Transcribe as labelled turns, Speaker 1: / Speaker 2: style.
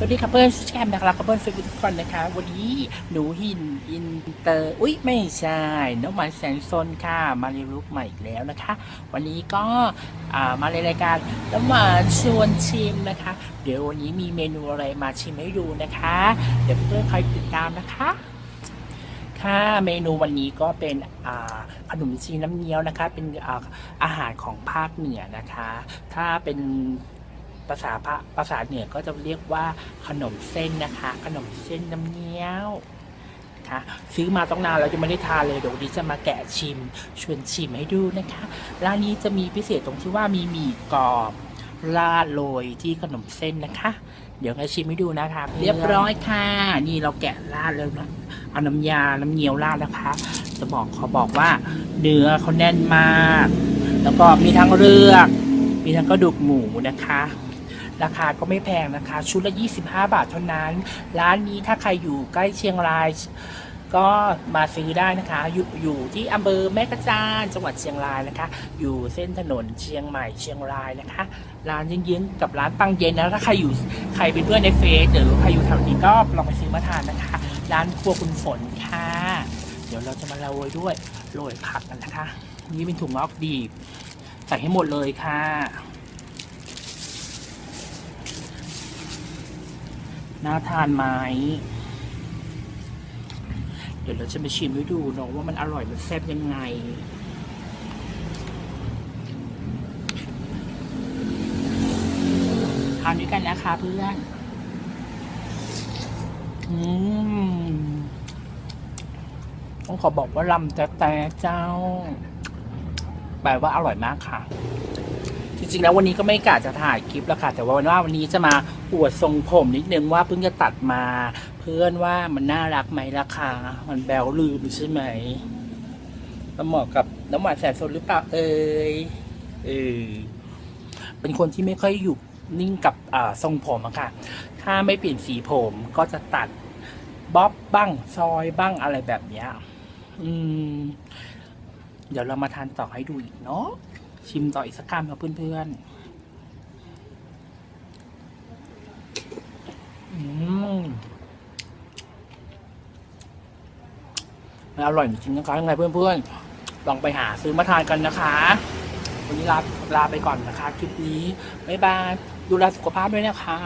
Speaker 1: สวัสดีครับเพื่อนแชมนะครับเพื่อนเฟซบุ๊กทุกคนนะคะวันนี้หนูหินอินเตอร์อุ๊ยไม่ใช่น้องหมันแสนซนค่ะมาเรียนรู้ใหม่อีกแล้วนะคะ วันนี้ก็มาในรายการน้ำหวานชวนชิมนะคะ เดี๋ยววันนี้มีเมนูอะไรมาชิมให้ดูนะคะ เดี๋ยวเพื่อนคอยติดตามนะคะค่ะเมนูวันนี้ก็เป็นขนมจีนน้ำเงี้ยวนะคะ เป็นอาอาหารของภาคเหนือนะคะ ถ้าเป็น ภาษาภาภาษาเหนือก็จะเรียกว่าขนมเส้นนะคะ ขนมเส้นน้ำเงี้ยวนะคะซื้อมาต้องนานแล้วจะไม่ได้ทานเลยเดี๋ยววันนี้จะมาแกะชิม ชวนชิมให้ดูนะคะร้านนี้จะมีพิเศษตรงที่ว่ามีหมี่กรอบราดโรยที่ขนมเส้นนะคะ เดี๋ยวเราชิมให้ดูนะคะ เรียบร้อยค่ะ นี่เราแกะราดแล้วนะเอาน้ำยาน้ำเงี้ยวราดนะคะ จะบอกขอบอกว่า เนื้อเขาแน่นมาก แล้วก็มีทั้งเลือก มีทั้งกระดูกหมูนะคะ ราคาก็ไม่แพงนะคะ ชุดละ 25 บาทเท่านั้น ร้านนี้ถ้าใครอยู่ใกล้เชียงราย ก็มาซื้อได้นะคะ อยู่อยู่ที่อำเภอแม่กระจานจังหวัดเชียงรายนะคะ อยู่เส้นถนนเชียงใหม่เชียงรายนะคะ ร้านเยื้องๆกับร้านปังเย็นนะถ้าใครอยู่ใครเป็นเพื่อนในเฟซหรือใครอยู่แถวนี้ก็ลองไปซื้อมาทานนะคะ ร้านครัวคุณฝนค่ะ เดี๋ยวเราจะมาโรยด้วยโรยผักกันนะคะ นี่เป็นถุงงอกดีบใส่ให้หมดเลยค่ะ น่าทานไหมเดี๋ยวเราจะไปชิมให้ดูเนาะว่ามันอร่อยมันแซ่บยังไงทานด้วยกันนะคะเพื่อน อืม ต้องขอบอกว่าลำแต่แต่เจ้า แปลว่าอร่อยมากค่ะ จริงๆแล้ววันนี้ก็ไม่กะจะถ่ายคลิปแล้วค่ะแต่ว่าวันว่าวันนี้จะมาอวดทรงผมนิดนึงว่าเพิ่งจะตัดมา เพื่อนว่ามันน่ารักไหมราคา มันแบวลืมใช่ไหมแล้วเหมาะกับน้ำหวานแสนสดหรือเปล่าเอ่ยเออเป็นคนที่ไม่ค่อยอยู่นิ่งกับทรงผมอะค่ะ ถ้าไม่เปลี่ยนสีผมก็จะตัดบ๊อบบ้างซอยบ้างอะไรแบบเนี้ยอืม เดี๋ยวเรามาทานต่อให้ดูอีกเนาะ ชิมต่ออีกสักคำกับเพื่อนๆอืมมันอร่อยจริงนะคะยังไงเพื่อนๆ ลองไปหาซื้อมาทานกันนะคะ วันนี้ลาลาไปก่อนนะคะ คลิปนี้ บ๊ายบาย ดูแลสุขภาพด้วยนะคะ